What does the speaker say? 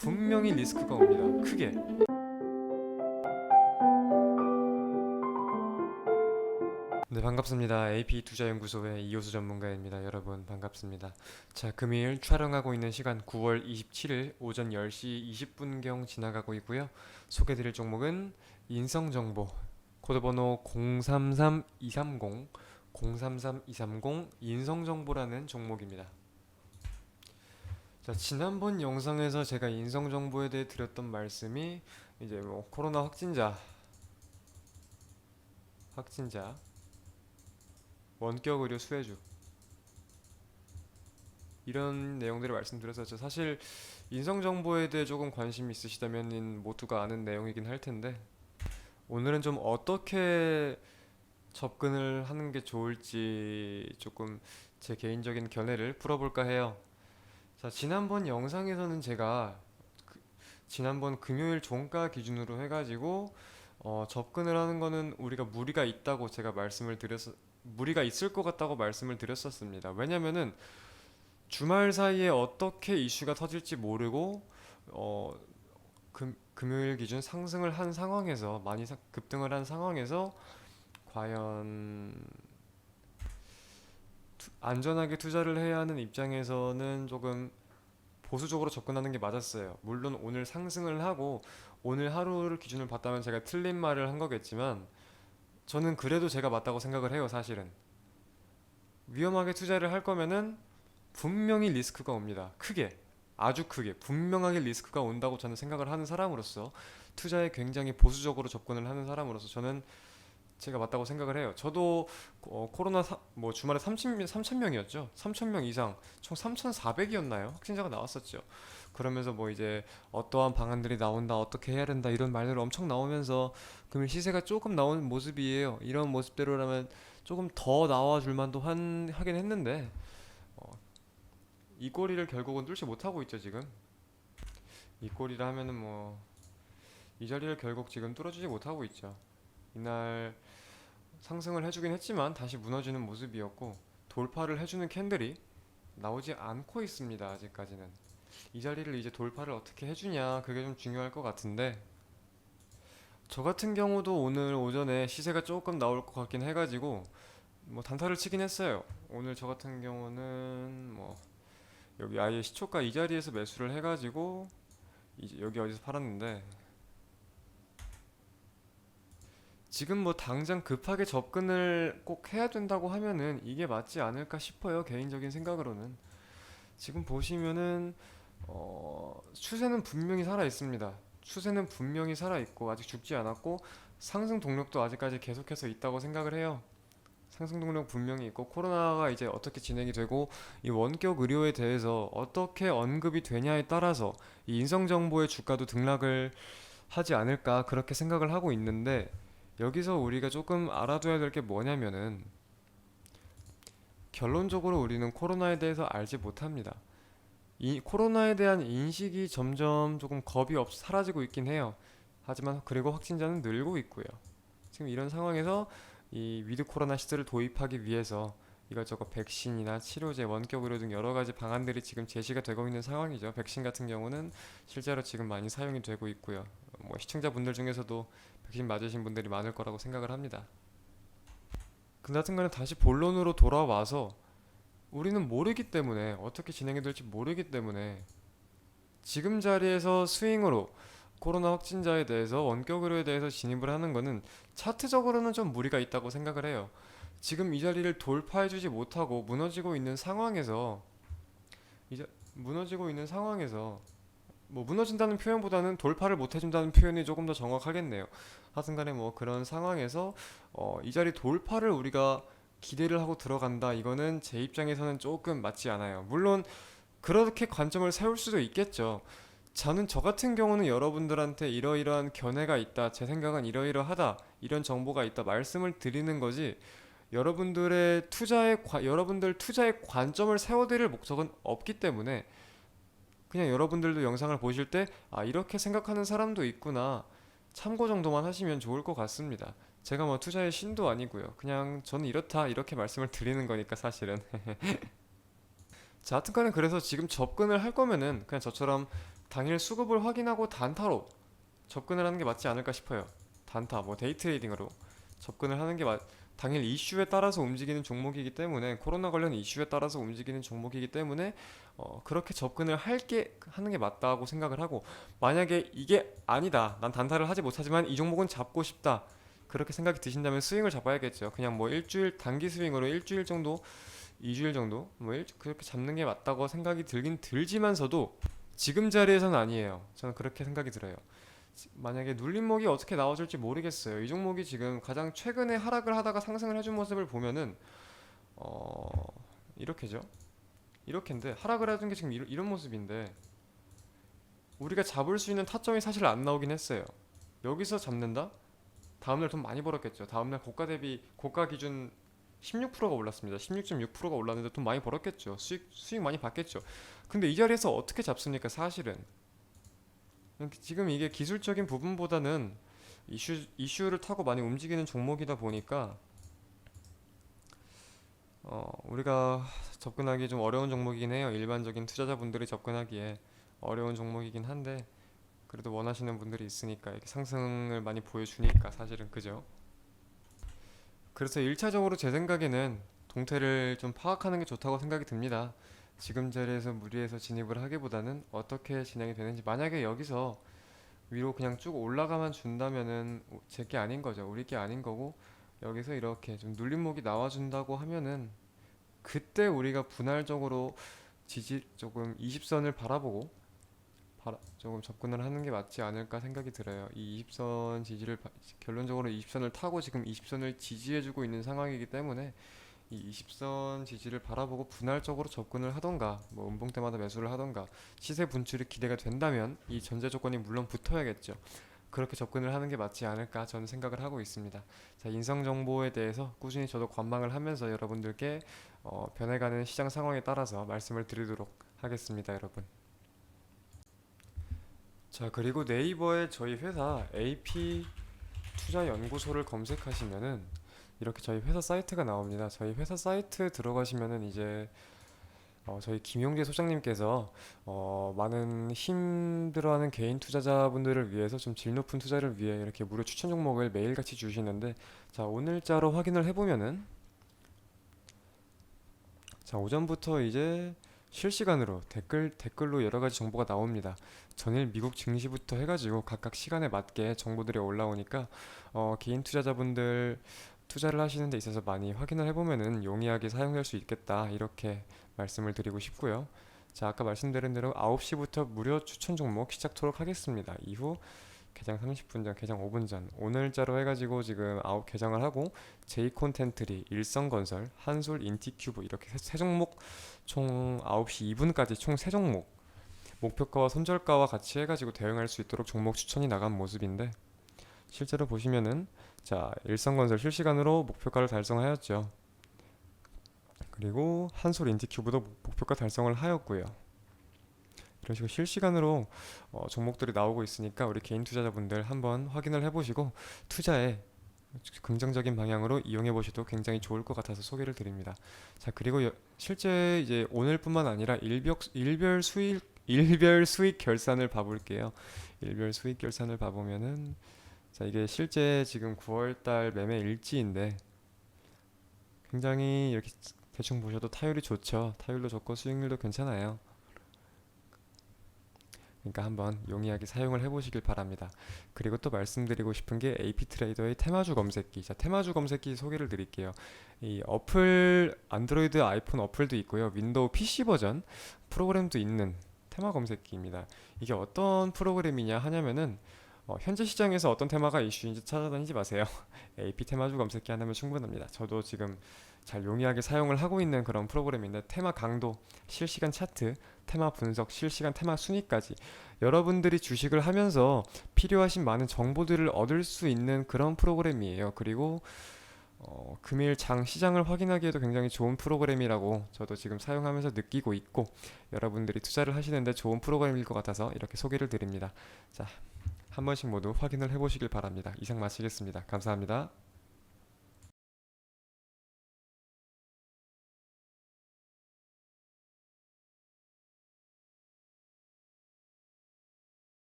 분명히 리스크가 옵니다. 크게. 네 반갑습니다. AP 투자연구소의 이호수 전문가입니다. 여러분 반갑습니다. 자 금일 촬영하고 있는 시간 9월 27일 오전 10시 20분경 지나가고 있고요. 소개드릴 종목은 인성정보 코드번호 033230 033230 인성정보라는 종목입니다. 자 지난번 영상에서 제가 인성 정보에 대해 드렸던 말씀이 이제 뭐 코로나 확진자 확진자 원격 의료 수혜주 이런 내용들을 말씀드렸었죠. 사실 인성 정보에 대해 조금 관심 있으시다면 모두가 아는 내용이긴 할 텐데 오늘은 좀 어떻게 접근을 하는 게 좋을지 조금 제 개인적인 견해를 풀어볼까 해요. 자, 지난번 영상에서는 제가 그- 지난번 금요일 종가 기준으로 해가지고 어, 접근을 하는 거는 우리가 무리가 있다고 제가 말씀을 드렸 무리가 있을 것 같다고 말씀을 드렸었습니다. 왜냐면은 주말 사이에 어떻게 이슈가 터질지 모르고 어, 금, 금요일 기준 상승을 한 상황에서 많이 사- 급등을 한 상황에서 과연 투- 안전하게 투자를 해야 하는 입장에서는 조금 보수적으로 접근하는 게 맞았어요. 물론 오늘 상승을 하고 오늘 하루를 기준으로 봤다면 제가 틀린 말을 한 거겠지만 저는 그래도 제가 맞다고 생각을 해요, 사실은. 위험하게 투자를 할 거면은 분명히 리스크가 옵니다. 크게. 아주 크게. 분명하게 리스크가 온다고 저는 생각을 하는 사람으로서 투자에 굉장히 보수적으로 접근을 하는 사람으로서 저는 제가 맞다고 생각을 해요. 저도 어, 코로나 사, 뭐 주말에 30, 3,000명이었죠. 3,000명 이상, 총 3,400이었나요? 확진자가 나왔었죠. 그러면서 뭐 이제 어떠한 방안들이 나온다, 어떻게 해야 된다 이런 말들 엄청 나오면서 그러면 시세가 조금 나오는 모습이에요. 이런 모습대로라면 조금 더 나와줄 만도 한, 하긴 했는데 어, 이 꼬리를 결국은 뚫지 못하고 있죠 지금. 이 꼬리를 하면은 뭐 이 자리를 결국 지금 뚫어주지 못하고 있죠. 이날 상승을 해주긴 했지만 다시 무너지는 모습이었고 돌파를 해주는 캔들이 나오지 않고 있습니다 아직까지는. 이 자리를 이제 돌파를 어떻게 해주냐 그게 좀 중요할 것 같은데 저 같은 경우도 오늘 오전에 시세가 조금 나올 것 같긴 해가지고 뭐 단타를 치긴 했어요 오늘 저 같은 경우는 뭐 여기 아예 시초가 이 자리에서 매수를 해가지고 이제 여기 어디서 팔았는데 지금 뭐 당장 급하게 접근을 꼭 해야 된다고 하면은 이게 맞지 않을까 싶어요 개인적인 생각으로는 지금 보시면은 어, 추세는 분명히 살아 있습니다. 추세는 분명히 살아 있고 아직 죽지 않았고 상승 동력도 아직까지 계속해서 있다고 생각을 해요. 상승 동력 분명히 있고 코로나가 이제 어떻게 진행이 되고 이 원격 의료에 대해서 어떻게 언급이 되냐에 따라서 이 인성 정보의 주가도 등락을 하지 않을까 그렇게 생각을 하고 있는데 여기서 우리가 조금 알아둬야 될 게 뭐냐면은 결론적으로 우리는 코로나에 대해서 알지 못합니다. 이 코로나에 대한 인식이 점점 조금 겁이 없 사라지고 있긴 해요. 하지만 그리고 확진자는 늘고 있고요. 지금 이런 상황에서 이 위드 코로나 시대를 도입하기 위해서 이것저것 백신이나 치료제, 원격 의료 등 여러 가지 방안들이 지금 제시가 되고 있는 상황이죠. 백신 같은 경우는 실제로 지금 많이 사용이 되고 있고요. 뭐 시청자분들 중에서도 백신 맞으신 분들이 많을 거라고 생각을 합니다. 근데 하여튼간에 다시 본론으로 돌아와서 우리는 모르기 때문에 어떻게 진행이 될지 모르기 때문에 지금 자리에서 스윙으로 코로나 확진자에 대해서 원격 의료에 대해서 진입을 하는 거는 차트적으로는 좀 무리가 있다고 생각을 해요. 지금 이 자리를 돌파해주지 못하고 무너지고 있는 상황에서 이제 무너지고 있는 상황에서 뭐 무너진다는 표현보다는 돌파를 못 해준다는 표현이 조금 더 정확하겠네요. 하여튼간에 뭐 그런 상황에서 어, 이 자리 돌파를 우리가 기대를 하고 들어간다. 이거는 제 입장에서는 조금 맞지 않아요. 물론 그렇게 관점을 세울 수도 있겠죠. 저는 저 같은 경우는 여러분들한테 이러이러한 견해가 있다. 제 생각은 이러이러하다. 이런 정보가 있다. 말씀을 드리는 거지. 여러분들의 투자의 관- 여러분들 투자의 관점을 세워드릴 목적은 없기 때문에 그냥 여러분들도 영상을 보실 때 아 이렇게 생각하는 사람도 있구나 참고 정도만 하시면 좋을 것 같습니다. 제가 뭐 투자의 신도 아니고요. 그냥 저는 이렇다 이렇게 말씀을 드리는 거니까 사실은. 자, 하여튼간에 그래서 지금 접근을 할 거면은 그냥 저처럼 당일 수급을 확인하고 단타로 접근을 하는 게 맞지 않을까 싶어요. 단타, 뭐 데이 트레이딩으로 접근을 하는 게 맞, 당일 이슈에 따라서 움직이는 종목이기 때문에 코로나 관련 이슈에 따라서 움직이는 종목이기 때문에 어, 그렇게 접근을 할게 하는 게 맞다고 생각을 하고 만약에 이게 아니다, 난 단타를 하지 못하지만 이 종목은 잡고 싶다. 그렇게 생각이 드신다면 스윙을 잡아야겠죠. 그냥 뭐 일주일 단기 스윙으로 일주일 정도, 이주일 정도 뭐 일, 그렇게 잡는 게 맞다고 생각이 들긴 들지만서도 지금 자리에서는 아니에요. 저는 그렇게 생각이 들어요. 지- 만약에 눌림목이 어떻게 나와줄지 모르겠어요. 이 종목이 지금 가장 최근에 하락을 하다가 상승을 해준 모습을 보면은 어 이렇게죠. 이렇게인데 하락을 해준 게 지금 이런, 이런 모습인데 우리가 잡을 수 있는 타점이 사실 안 나오긴 했어요. 여기서 잡는다? 다음날 돈 많이 벌었겠죠. 다음날 고가 대비 고가 기준 16%가 올랐습니다. 16.6%가 올랐는데 돈 많이 벌었겠죠. 수익 수익 많이 받겠죠. 근데 이 자리에서 어떻게 잡습니까? 사실은 지금 이게 기술적인 부분보다는 이슈 이슈를 타고 많이 움직이는 종목이다 보니까 어, 우리가 접근하기 좀 어려운 종목이긴 해요. 일반적인 투자자분들이 접근하기에 어려운 종목이긴 한데 그래도 원하시는 분들이 있으니까 이렇게 상승을 많이 보여주니까 사실은 그죠. 그래서 1차적으로 제 생각에는 동태를 좀 파악하는 게 좋다고 생각이 듭니다. 지금 자리에서 무리해서 진입을 하기보다는 어떻게 진행이 되는지 만약에 여기서 위로 그냥 쭉 올라가만 준다면은 제 게 아닌 거죠. 우리 게 아닌 거고 여기서 이렇게 좀 눌림목이 나와준다고 하면은 그때 우리가 분할적으로 지지 조금 20선을 바라보고 바라, 조금 접근을 하는 게 맞지 않을까 생각이 들어요. 이 20선 지지를 바- 결론적으로 20선을 타고 지금 20선을 지지해주고 있는 상황이기 때문에 이 20선 지지를 바라보고 분할적으로 접근을 하던가 뭐 음봉 때마다 매수를 하던가 시세 분출이 기대가 된다면 이 전제 조건이 물론 붙어야겠죠. 그렇게 접근을 하는 게 맞지 않을까 저는 생각을 하고 있습니다. 자, 인성 정보에 대해서 꾸준히 저도 관망을 하면서 여러분들께 어, 변해가는 시장 상황에 따라서 말씀을 드리도록 하겠습니다, 여러분. 자, 그리고 네이버에 저희 회사 AP 투자 연구소를 검색하시면은 이렇게 저희 회사 사이트가 나옵니다. 저희 회사 사이트 들어가시면은 이제 어, 저희 김용재 소장님께서 어, 많은 힘들어하는 개인 투자자분들을 위해서 좀 질 높은 투자를 위해 이렇게 무료 추천 종목을 매일같이 주시는데 자 오늘자로 확인을 해보면은 자 오전부터 이제 실시간으로 댓글 댓글로 여러 가지 정보가 나옵니다. 전일 미국 증시부터 해가지고 각각 시간에 맞게 정보들이 올라오니까 어, 개인 투자자분들 투자를 하시는 데 있어서 많이 확인을 해보면은 용이하게 사용할 수 있겠다 이렇게 말씀을 드리고 싶고요. 자 아까 말씀드린 대로 9시부터 무료 추천 종목 시작토록 하겠습니다. 이후 개장 30분 전, 개장 5분 전 오늘자로 해가지고 지금 아홉 개장을 하고 제이콘텐트리, 일성건설, 한솔, 인티큐브 이렇게 세, 세 종목 총 9시 2분까지 총 세 종목 목표가와 손절가와 같이 해가지고 대응할 수 있도록 종목 추천이 나간 모습인데 실제로 보시면은 자 일성건설 실시간으로 목표가를 달성하였죠. 그리고 한솔 인티큐브도 목- 목표가 달성을 하였고요. 이런 식으로 실시간으로 어, 종목들이 나오고 있으니까 우리 개인 투자자분들 한번 확인을 해보시고 투자에 긍정적인 방향으로 이용해 보셔도 굉장히 좋을 것 같아서 소개를 드립니다. 자 그리고 여- 실제 이제 오늘뿐만 아니라 일별 일별 수익 일별 수익 결산을 봐볼게요. 일별 수익 결산을 봐보면은 자 이게 실제 지금 9월달 매매 일지인데 굉장히 이렇게 대충 보셔도 타율이 좋죠. 타율도 좋고 수익률도 괜찮아요. 그러니까 한번 용이하게 사용을 해보시길 바랍니다. 그리고 또 말씀드리고 싶은 게 AP 트레이더의 테마주 검색기. 자, 테마주 검색기 소개를 드릴게요. 이 어플 안드로이드 아이폰 어플도 있고요. 윈도우 PC 버전 프로그램도 있는 테마 검색기입니다. 이게 어떤 프로그램이냐 하냐면은 어, 현재 시장에서 어떤 테마가 이슈인지 찾아다니지 마세요. AP 테마주 검색기 하나면 충분합니다. 저도 지금 잘 용이하게 사용을 하고 있는 그런 프로그램인데 테마 강도, 실시간 차트, 테마 분석, 실시간 테마 순위까지 여러분들이 주식을 하면서 필요하신 많은 정보들을 얻을 수 있는 그런 프로그램이에요. 그리고 어, 금일 장 시장을 확인하기에도 굉장히 좋은 프로그램이라고 저도 지금 사용하면서 느끼고 있고 여러분들이 투자를 하시는데 좋은 프로그램일 것 같아서 이렇게 소개를 드립니다. 자, 한 번씩 모두 확인을 해보시길 바랍니다. 이상 마치겠습니다. 감사합니다.